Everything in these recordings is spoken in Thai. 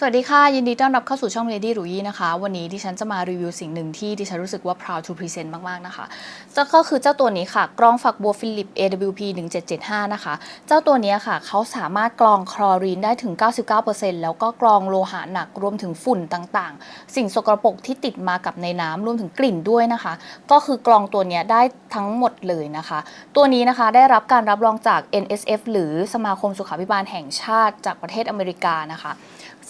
สวัสดีค่ะ ยินดีต้อนรับเข้าสู่ช่อง Lady รุยนะคะ วันนี้ดิฉันจะมารีวิวสิ่งหนึ่งที่ดิฉันรู้สึกว่า proud to present มาก ๆ นะคะจะก็คือเจ้าตัวนี้ค่ะกรองฝักบัวฟิลิป AWP 1775 นะคะ เจ้าตัวนี้ค่ะ เขาสามารถกรองคลอรีนได้ถึง 99%แล้วก็กรองโลหะหนักรวมถึงฝุ่นต่างๆ สิ่งสกปรกที่ติดมากับในน้ำรวมถึงกลิ่นด้วยนะคะ ก็คือกรองตัวนี้ได้ทั้งหมดเลยนะคะ ตัวนี้นะคะได้รับการรับรองจาก NSF หรือสมาคมสุขาภิบาลแห่งชาติจากประเทศอเมริกานะคะ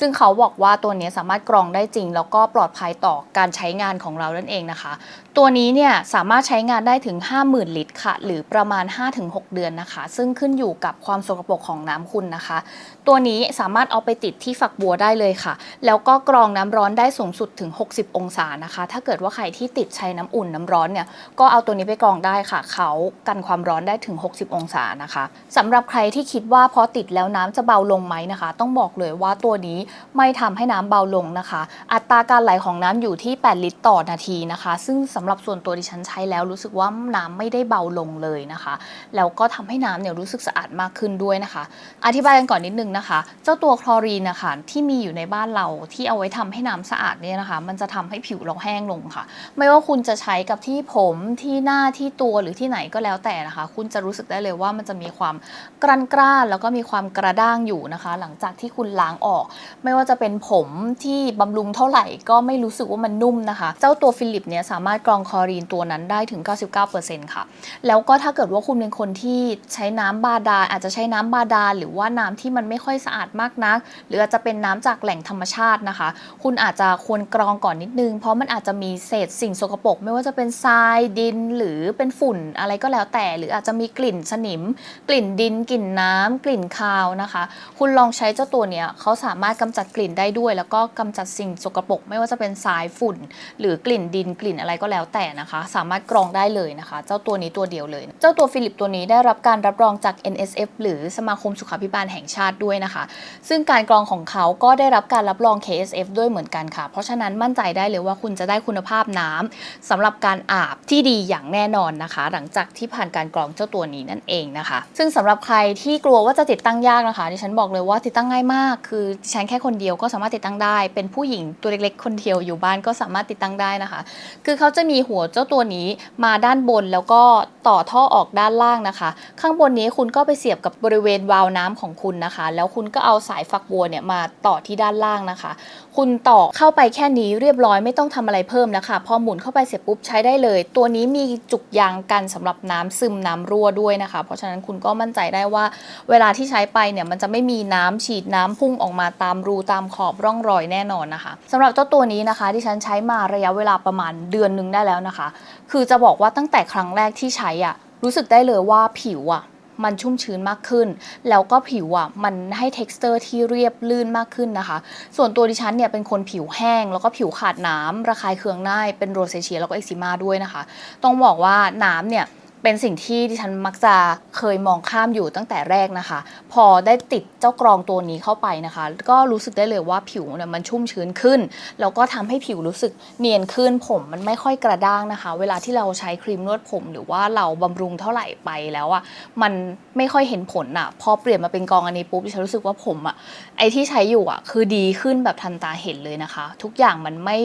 ซึ่งเขาบอกว่าตัวนี้สามารถกรองได้จริง แล้วก็ปลอดภัยต่อการใช้งานของเรานั่นเองนะคะ ตัวนี้เนี่ยสามารถใช้งานได้ถึง 50,000 ลิตรค่ะ หรือประมาณ 5-6 เดือนนะคะ ซึ่งขึ้นอยู่กับความสกปรกของน้ำคุณนะคะ ตัวนี้สามารถเอาไปติดที่ฝักบัวได้เลยค่ะ แล้วก็กรองน้ำร้อนได้สูงสุดถึง 60 องศานะคะ ถ้าเกิดว่าใครที่ติดใช้น้ำอุ่นน้ำร้อนเนี่ยก็เอาตัวนี้ไปกรองได้ค่ะ เขากันความร้อนได้ถึง 60 องศานะคะสำหรับใครที่คิดว่าพอติดแล้วน้ำจะเบาลงไหมนะคะ ต้องบอกเลยว่าตัวนี้ไม่ทำให้น้ำเบาลงนะคะ อัตราการไหลของน้ำอยู่ที่ 8 ลิตรต่อนาทีนะคะ ซึ่งสำหรับส่วนตัวดิฉันใช้แล้วรู้สึกว่าน้ำไม่ได้เบาลงเลยนะคะ แล้วก็ทำให้น้ำเนี่ยรู้สึกสะอาดมากขึ้นด้วยนะคะ อธิบายกันก่อนนิดนึงนะคะ เจ้าตัวคลอรีนนะคะที่มีอยู่ในบ้านเราที่เอาไว้ทำให้น้ำสะอาดเนี่ยนะคะ มันจะทำให้ผิวเราแห้งลงค่ะ ไม่ว่าคุณจะใช้กับที่ผมที่หน้าที่ตัวหรือที่ไหนก็แล้วแต่นะคะ คุณจะรู้สึกได้เลยว่ามันจะมีความกรันกร้านแล้วก็มีความกระด้างอยู่นะคะ หลังจากที่คุณล้างออกไม่ว่าจะเป็นผมที่บำรุงเท่าไหร่ก็ไม่รู้สึกว่ามันนุ่มนะคะ เจ้าตัวฟิลิปเนี่ยสามารถกรองคลอรีนตัวนั้นได้ถึง 99%ค่ะ แล้วก็ถ้าเกิดว่าคุณเป็นคนที่ใช้น้ำบาดาลอาจจะใช้น้ำบาดาลหรือว่าน้ำที่มันไม่ค่อยสะอาดมากนัก หรืออาจจะเป็นน้ำจากแหล่งธรรมชาตินะคะ คุณอาจจะควรกรองก่อนนิดนึง เพราะมันอาจจะมีเศษสิ่งสกปรกไม่ว่าจะเป็นทรายดินหรือเป็นฝุ่นอะไรก็แล้วแต่ หรืออาจจะมีกลิ่นสนิม กลิ่นดิน กลิ่นน้ำกลิ่นคาวนะคะ คุณลองใช้เจ้าตัวเนี้ยเขาสามารถกำจัดกลิ่นได้ด้วย แล้วก็กำจัดสิ่งสกปรกไม่ว่าจะเป็นทรายฝุ่น หรือกลิ่นดินกลิ่นอะไรก็แล้วแต่นะคะ สามารถกรองได้เลยนะคะ เจ้าตัวนี้ตัวเดียวเลย เจ้าตัวฟิลิปตัวนี้ได้รับการรับรองจาก NSF หรือสมาคมสุขาภิบาลแห่งชาติด้วยนะคะ ซึ่งการกรองของเขาก็ได้รับการรับรอง KSF ด้วยเหมือนกันค่ะ เพราะฉะนั้นมั่นใจได้เลยว่าคุณจะได้คุณภาพน้ำสำหรับการอาบที่ดีอย่างแน่นอนนะคะ หลังจากที่ผ่านการกรองเจ้าตัวนี้นั่นเองนะคะ ซึ่งสำหรับใครที่กลัวว่าจะติดตั้งยากนะคะดิฉันบอกเลยว่าติดตั้งง่ายมาก คือดิฉันแค่คนเดียวก็สามารถติดตั้งได้ เป็นผู้หญิงตัวเล็กๆ คนเดียวอยู่บ้านก็สามารถติดตั้งได้นะคะ คือเขาจะมีหัวเจ้าตัวนี้มาด้านบนแล้วก็ต่อท่อออกด้านล่างนะคะ ข้างบนนี้คุณก็ไปเสียบกับบริเวณวาล์วน้ำของคุณนะคะ แล้วคุณก็เอาสายฝักบัวเนี่ยมาต่อที่ด้านล่างนะคะ คุณต่อเข้าไปแค่นี้เรียบร้อยไม่ต้องทำอะไรเพิ่มแล้วค่ะพอหมุนเข้าไปเสร็จปุ๊บใช้ได้เลย ตัวนี้มีจุกยางกันสำหรับน้ำซึมน้ำรั่วด้วยนะคะ เพราะฉะนั้นคุณก็มั่นใจได้ว่า เวลาที่ใช้ไปเนี่ยมันจะไม่มีน้ำฉีดน้ำพุ่งออกมาตามรูตามขอบร่องรอยแน่นอนนะคะสำหรับเจ้าตัวนี้นะคะที่ฉันใช้มาระยะเวลาประมาณเดือนหนึงได้แล้วนะคะ คือจะบอกว่าตั้งแต่ครั้งแรกที่ใช้อะรู้สึกได้เลยว่าผิวอะมันชุ่มชื้นมากขึ้น แล้วก็ผิวอะมันให้ t e x t อร์ที่เรียบลื่นมากขึ้นนะคะ ส่วนตัวดิฉันเนี่ยเป็นคนผิวแห้ง แล้วก็ผิวขาดน้ำระคายเคืองง่ายเป็นโรเซเชียแล้วก็เอ็กซิมาด้วยนะคะ ต้องบอกว่าน้ำเนี่ย เป็นสิ่งที่ดิฉันมักจะเคยมองข้ามอยู่ตั้งแต่แรกนะคะ พอได้ติดเจ้ากรองตัวนี้เข้าไปนะคะ ก็รู้สึกได้เลยว่าผิวเนี่ยมันชุ่มชื้นขึ้น แล้วก็ทำให้ผิวรู้สึกเนียนขึ้นผมมันไม่ค่อยกระด้างนะคะ เวลาที่เราใช้ครีมนวดผม หรือว่าเราบำรุงเท่าไหร่ไปแล้วอะมันไม่ค่อยเห็นผลอะพอเปลี่ยนมาเป็นกรองอันนี้ปุ๊บดิฉันรู้สึกว่าผมอะไอที่ใช้อยู่อะคือดีขึ้นแบบทันตาเห็นเลยนะคะ ทุกอย่างมันไม่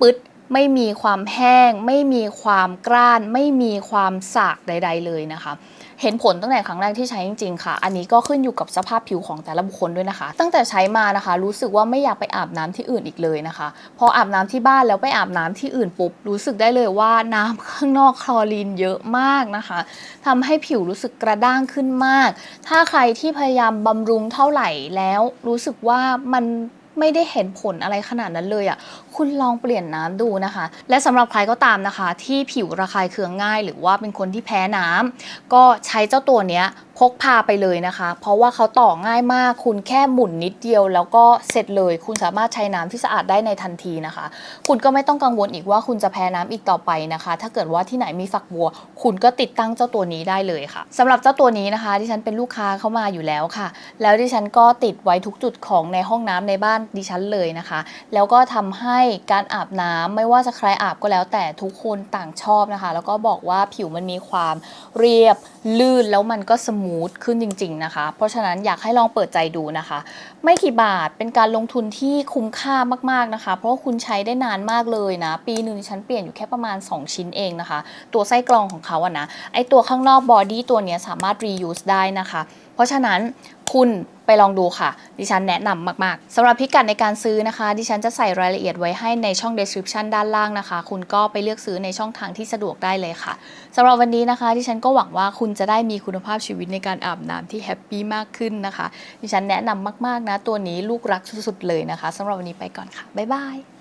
ปึ๊ด ไม่มีความแห้ง ไม่มีความกร้าน ไม่มีความสากใด ๆ เลยนะคะ เห็นผลตั้งแต่ครั้งแรกที่ใช้จริงๆค่ะ อันนี้ก็ขึ้นอยู่กับสภาพผิวของแต่ละบุคคลด้วยนะคะ ตั้งแต่ใช้มานะคะ รู้สึกว่าไม่อยากไปอาบน้ำที่อื่นอีกเลยนะคะ พออาบน้ำที่บ้านแล้วไปอาบน้ำที่อื่นปุ๊บรู้สึกได้เลยว่าน้ำข้างนอกคลอรีนเยอะมากนะคะทำให้ผิวรู้สึกกระด้างขึ้นมาก ถ้าใครที่พยายามบำรุงเท่าไหร่แล้วรู้สึกว่ามัน ไม่ได้เห็นผลอะไรขนาดนั้นเลยอะ คุณลองเปลี่ยนน้ำดูนะคะ และสำหรับใครก็ตามนะคะ ที่ผิวระคายเคืองง่าย หรือว่าเป็นคนที่แพ้น้ำก็ใช้เจ้าตัวเนี้ยพกพาไปเลยนะคะ เพราะว่าเขาต่อง่ายมาก คุณแค่หมุนนิดเดียว แล้วก็เสร็จเลย คุณสามารถใช้น้ำที่สะอาดได้ในทันทีนะคะ คุณก็ไม่ต้องกังวลอีกว่าคุณจะแพ้น้ำอีกต่อไปนะคะ ถ้าเกิดว่าที่ไหนมีฝักบัว คุณก็ติดตั้งเจ้าตัวนี้ได้เลยค่ะสำหรับเจ้าตัวนี้นะคะดิฉันเป็นลูกค้าเข้ามาอยู่แล้วค่ะ แล้วดิฉันก็ติดไว้ทุกจุดของในห้องน้ำในบ้านดิฉันเลยนะคะ แล้วก็ทำให้การอาบน้ำไม่ว่าจะใครอาบก็แล้วแต่ทุกคนต่างชอบนะคะ แล้วก็บอกว่าผิวมันมีความเรียบลื่นแล้วมันก็สมมูทขึ้นจริง ๆนะคะ เพราะฉะนั้นอยากให้ลองเปิดใจดูนะคะ ไม่กี่บาทเป็นการลงทุนที่คุ้มค่ามากๆนะคะ เพราะว่าคุณใช้ได้นานมากเลยนะ ปีหนึ่งฉันเปลี่ยนอยู่แค่ประมาณ 2 ชิ้นเองนะคะ ตัวไส้กรองของเขาอะนะไอตัวข้างนอกบอดี้ตัวเนี้ยสามารถ reuse ได้นะคะ เพราะฉะนั้นคุณ ไปลองดูค่ะ ดิฉันแนะนำมาก ๆสำหรับพิกัดในการซื้อนะคะ ดิฉันจะใส่รายละเอียดไว้ให้ในช่อง description ด้านล่างนะคะ คุณก็ไปเลือกซื้อในช่องทางที่สะดวกได้เลยค่ะสำหรับวันนี้นะคะ ดิฉันก็หวังว่าคุณจะได้มีคุณภาพชีวิตในการอาบน้ำที่แฮปปี้มากขึ้นนะคะ ดิฉันแนะนำมาก ๆนะตัวนี้ลูกรักสุดๆเลยนะคะสำหรับวันนี้ไปก่อนค่ะบ๊ายบาย